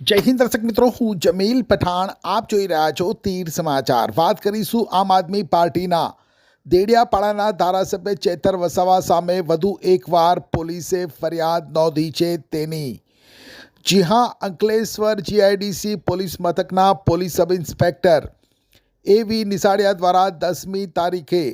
જય હિન્દ દર્શક મિત્રો, હું જમીલ પઠાણ, આપ જોઈ રહ્યા છો તીર સમાચાર. વાત કરીશું આમ આદમી પાર્ટીના. દેડિયાપાડાના ધારાસભ્ય ચેતર વસાવા સામે વધુ એકવાર પોલીસે ફરિયાદ નોંધી છે તેની. જી હા, અંકલેશ્વર જીઆઈડીસી પોલીસ મથકના પોલીસ સબ ઇન્સ્પેક્ટર. એવી નિશાળિયા દ્વારા દસમી તારીખે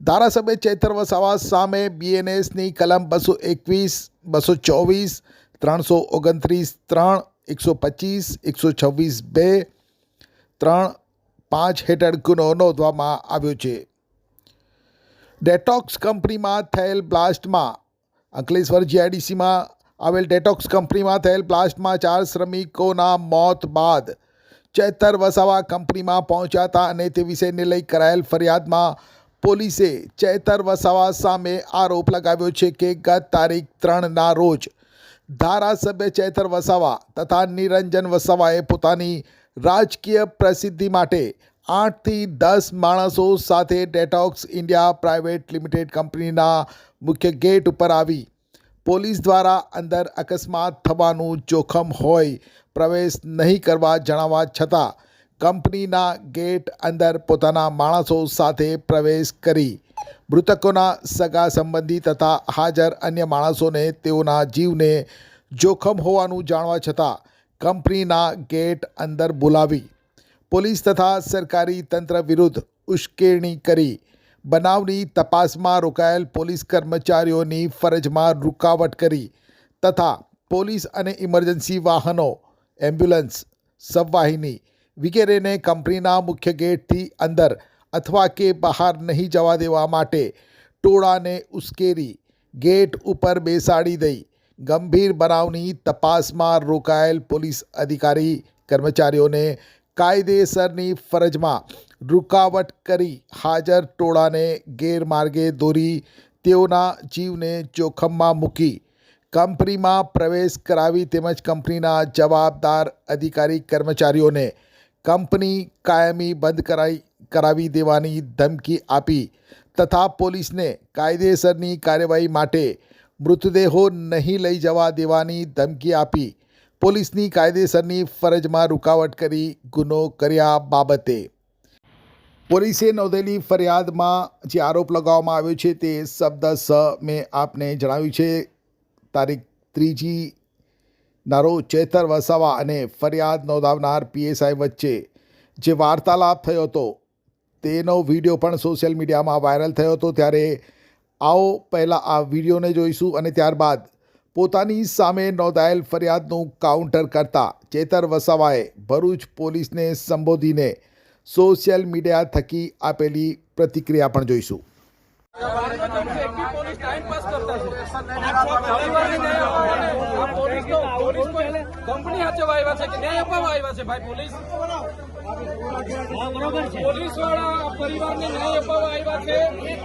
ધારાસભ્ય ચેતર વસાવા સામે બીએનએસની કલમ બસો એકવીસ, બસો ચોવીસ, ત્રણસો ઓગણત્રીસ, ત્રણ એકસો પચીસ, એકસો છવ્વીસ બે, ત્રણ, પાંચ હેઠળ ગુનો નોંધવામાં આવ્યો છે. ડેટોક્સ કંપનીમાં થયેલ બ્લાસ્ટમાં, અંકલેશ્વર જીઆઈડીસીમાં આવેલ ડેટોક્સ કંપનીમાં થયેલ બ્લાસ્ટમાં ચાર શ્રમિકોના મોત બાદ ચેતર વસાવા કંપનીમાં પહોંચ્યા અને તે વિષયને લઈ કરાયેલ ફરિયાદમાં પોલીસે ચેતર વસાવા સામે આરોપ લગાવ્યો છે કે ગત તારીખ ત્રણના રોજ ધારાસભ્ય ચેતર વસાવા તથા નિરંજન વસાવાએ પોતાની રાજકીય પ્રસિદ્ધિ માટે આઠથી દસ માણસો સાથે ડેટોક્સ ઇન્ડિયા પ્રાઇવેટ લિમિટેડ કંપનીના મુખ્ય ગેટ ઉપર આવી. પોલીસ દ્વારા અંદર અકસ્માત થવાનું જોખમ હોય, પ્રવેશ નહીં કરવા જણાવવા છતાં કંપનીના ગેટ અંદર પોતાના માણસો સાથે પ્રવેશ કરી મૃતકોના સગા સંબંધી તથા હાજર અન્ય માણસોને તેઓના જીવને જોખમ હોવાનું જાણવા છતાં કંપનીના ગેટ અંદર બોલાવી પોલીસ તથા સરકારી તંત્ર વિરુદ્ધ ઉશ્કેરણી કરી બનાવની તપાસમાં રોકાયેલ પોલીસ કર્મચારીઓની ફરજમાં રૂકાવટ કરી તથા પોલીસ અને ઇમરજન્સી વાહનો, એમ્બ્યુલન્સ સબવાહિની વગેરેને કંપનીના મુખ્ય ગેટથી અંદર અથવા કે બહાર નહીં જવા દેવા માટે ટોળાને ઉશ્કેરી, ગેટ ઉપર બેસાડી દઈ, ગંભીર બનાવની તપાસમાં રોકાયેલ પોલીસ અધિકારી કર્મચારીઓને કાયદેસરની ફરજમાં રૂકાવટ કરી હાજર ટોળાને ગેરમાર્ગે દોરી, તેઓના જીવને જોખમમાં મૂકી કંપનીમાં પ્રવેશ કરાવી તેમજ કંપનીના જવાબદાર અધિકારી કર્મચારીઓને કંપની કાયમી બંધ કરાઈ. કરાવી દેવાની ધમકી આપી તથા પોલીસને કાયદેસરની કાર્યવાહી માટે મૃતદેહો નહીં લઈ જવા દેવાની ધમકી આપી. પોલીસની કાયદેસરની ફરજમાં રૂકાવટ કરી ગુનો કર્યા બાબતે. પોલીસે નોંધેલી ફરિયાદમાં જે આરોપ લગાવવામાં આવ્યો છે તે શબ્દ સ મેં આપને જણાવ્યું છે. તારીખ ત્રીજી નારો ચેતર વસાવા અને ફરિયાદ નોંધાવનાર પીએસઆઈ વચ્ચે જે વાર્તાલાપ થયો હતો તેનો વીડિયો પણ સોશિયલ મીડિયામાં વાયરલ થયો હતો ત્યારે આવો પહેલાં આ વિડીયોને જોઈશું અને ત્યારબાદ પોતાની સામે નોંધાયેલ ફરિયાદનું કાઉન્ટર કરતા ચેતર વસાવાએ ભરૂચ પોલીસને સંબોધીને સોશિયલ મીડિયા થકી આપેલી પ્રતિક્રિયા પણ જોઈશું. કંપની હાચવા આવ્યા છે કે ન્યાય અપાવવા આવ્યા છે ભાઈ પોલીસ? પોલીસવાળા પરિવારને ન્યાય અપાવવા આવ્યા છે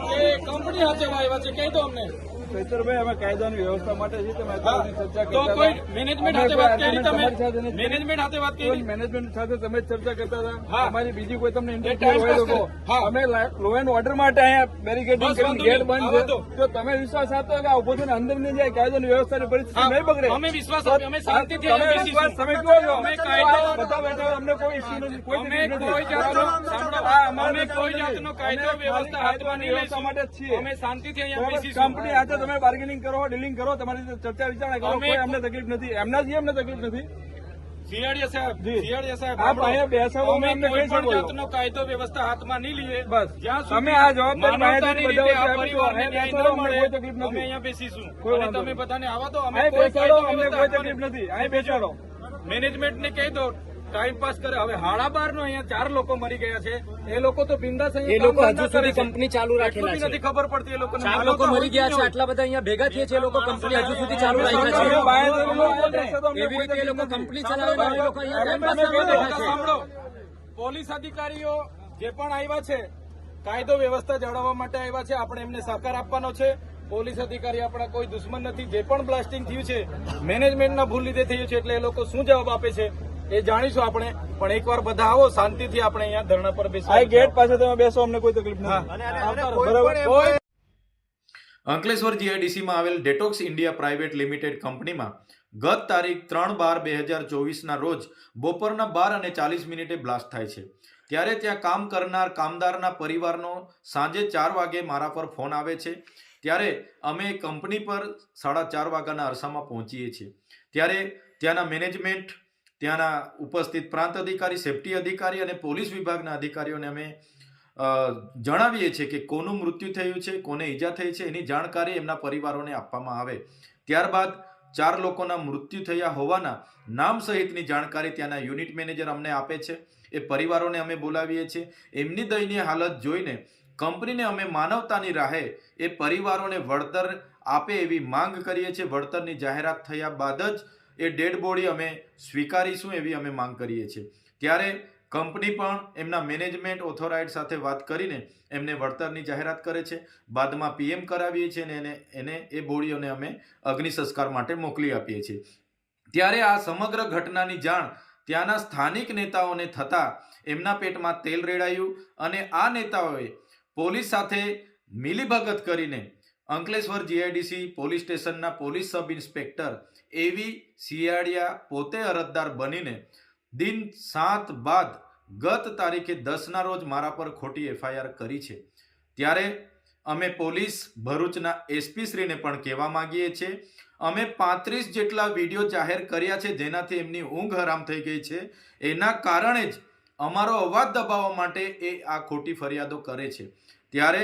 કે કંપની હાથે આવ્યા છે? કહી દો અમને. ચૈતરભાઈ અમે કાયદાની વ્યવસ્થા માટે છીએ તમે ચર્ચા કરતા મેનેજમેન્ટ સાથે વાત કરી અમે તમારી સાથે તમે મેનેજમેન્ટ સાથે વાત કરી? મેનેજમેન્ટ સાથે તમે ચર્ચા કરતા હતા? અમારી બીજી કોઈ તમને એ હોય લોકો. અમે લો એન્ડ ઓર્ડર માટે અહીંયા બેરિકેડિંગ ગેટ બંધ છે. તો તમે વિશ્વાસ આપતો કે ઊભો થઈને અંદર નહીં જાય કાયદાની વ્યવસ્થાની પરિસ્થિતિ. નહીં બગડે. અમે વિશ્વાસ અમે શાંતિથી અહીંયા વિશ્વાસ. તમે કહો છો. અમે કાયદો- બધા બેઠા અમને કોઈ ઇશ્યુ નથી કોઈ અમે. કોઈ જાતનો અમે કોઈ જાતનો કાયદો વ્યવસ્થા હાથમાં નહીં છીએ. અમે શાંતિથી અહીંયા બેસીશું. કંપની હાથે તમે બાર્ગેનિંગ કરો ડીલિંગ કરો તમારી ચર્ચા વિચારણા કરો કોઈ અમને તકલીફ નથી. એમના જ અમને તકલીફ નથી. સિયાડિયા સાહેબ જી. સાહેબ આપ અહીંયા બેસાડો, અમે અમને કોઈ પણ જાતનો કાયદો વ્યવસ્થા હાથમાં નહીં લઈએ. બસ. જ્યાં તમે આ જવાબદારી કોઈ તકલીફ નથી. અમે અહીંયા બેસીશું. અને તમે બધાને આવવા દો અમે બેસાડો અમને કોઈ તકલીફ નથી. અહીં બેસાડો. મેનેજમેન્ટને કહી દો. ટાઈમ પાસ કરે. હવે હાડા બાર નો અહીંયા ચાર લોકો મરી ગયા છે. એ લોકો તો બિંદાસ એ લોકો હજુ સુધી કંપની ચાલુ રાખેલા છે. નથી ખબર પડતી એ લોકો ચાર લોકો મરી ગયા છે આટલા બધા અહીંયા ભેગા થયા છે એ લોકો કંપની હજુ સુધી ચાલુ રાખ્યા છે. એવી રીતે એ લોકો કંપની ચલાવે એ લોકો અહીંયા ટાઈમ પાસ કરવા કહી દો. બેઠા છે સાંભળો. પોલીસ અધિકારીઓ જે પણ આવ્યા છે કાયદો વ્યવસ્થા જાળવવા માટે આવ્યા છે આપણે એમને સહકાર આપવાનો છે. પોલીસ અધિકારી આપણા કોઈ દુશ્મન નથી. જે પણ બ્લાસ્ટિંગ થયું છે મેનેજમેન્ટના ભૂલ લીધે થયું છે એટલે એ લોકો શું જવાબ આપે છે? એ જાણીશું આપણે. પણ એકવાર બધા આવો શાંતિથી આપણે અહીંયા ધરણા પર આ ગેટ પાસે તમે બેસો અમને કોઈ તકલીફ નથી. અંકલેશ્વર જીઆઈડીસીમાં આવેલ ડેટોક્સ ઇન્ડિયા પ્રાઇવેટ લિમિટેડ કંપનીમાં ગત તારીખ ત્રણ બાર બે હજાર ચોવીસના રોજ બપોરના બાર અને ચાલીસ મિનિટે બ્લાસ્ટ થાય છે. ત્યારે ત્યાં કામ કરનાર કામદારના પરિવારનો સાંજે ચાર વાગે મારા પર ફોન આવે છે. ત્યારે અમે કંપની પર સાડા ચાર વાગ્યાના અરસામાં પહોંચીએ છીએ. ત્યારે ત્યાંના મેનેજમેન્ટ ત્યાંના ઉપસ્થિત પ્રાંત અધિકારી, સેફટી અધિકારી અને પોલીસ વિભાગના અધિકારીઓને અમે જણાવીએ છીએ કે કોનું મૃત્યુ થયું છે, કોને ઈજા થઈ છે, એની જાણકારી એમના પરિવારોને આપવામાં આવે. ત્યારબાદ ચાર લોકોના મૃત્યુ થયા હોવાના નામ સહિતની જાણકારી ત્યાંના યુનિટ મેનેજર અમને આપે છે. એ પરિવારોને અમે બોલાવીએ છીએ. એમની દયનીય હાલત જોઈને કંપનીને અમે માનવતાની રાહે એ પરિવારોને વળતર આપે એવી માંગ કરીએ છીએ. વળતરની જાહેરાત થયા બાદ જ એ ડેડ બોડી અમે સ્વીકારીશું એવી અમે માંગ કરીએ છીએ. ત્યારે કંપની પણ એમના મેનેજમેન્ટ ઓથોરાઇડ સાથે વાત કરીને એમને વળતરની જાહેરાત કરે છે. બાદમાં પીએમ કરાવીએ છીએ અને એને એને એ બોડીઓને અમે અગ્નિ સંસ્કાર માટે મોકલી આપીએ છીએ. ત્યારે આ સમગ્ર ઘટનાની જાણ ત્યાંના સ્થાનિક નેતાઓને થતાં એમના પેટમાં તેલ રેડાયું અને આ નેતાઓએ પોલીસ સાથે મિલીભગત કરીને અંકલેશ્વર જીઆઈડીસી પોલીસ સ્ટેશનના police sub inspector A V Shiyaliya પોતે અરજદાર બનીને દિન સાત બાદ ગત તારીખે દસના રોજ મારા પર ખોટી એફઆઈઆર કરી છે. ત્યારે અમે પોલીસ ભરૂચના એસપી શ્રીને પણ કહેવા માંગીએ છીએ, અમે પાંત્રીસ જેટલા વીડિયો જાહેર કર્યા છે જેનાથી એમની ઊંઘ હરામ થઈ ગઈ છે. એના કારણે જ અમારો અવાજ દબાવવા માટે એ આ ખોટી ફરિયાદો કરે છે. ત્યારે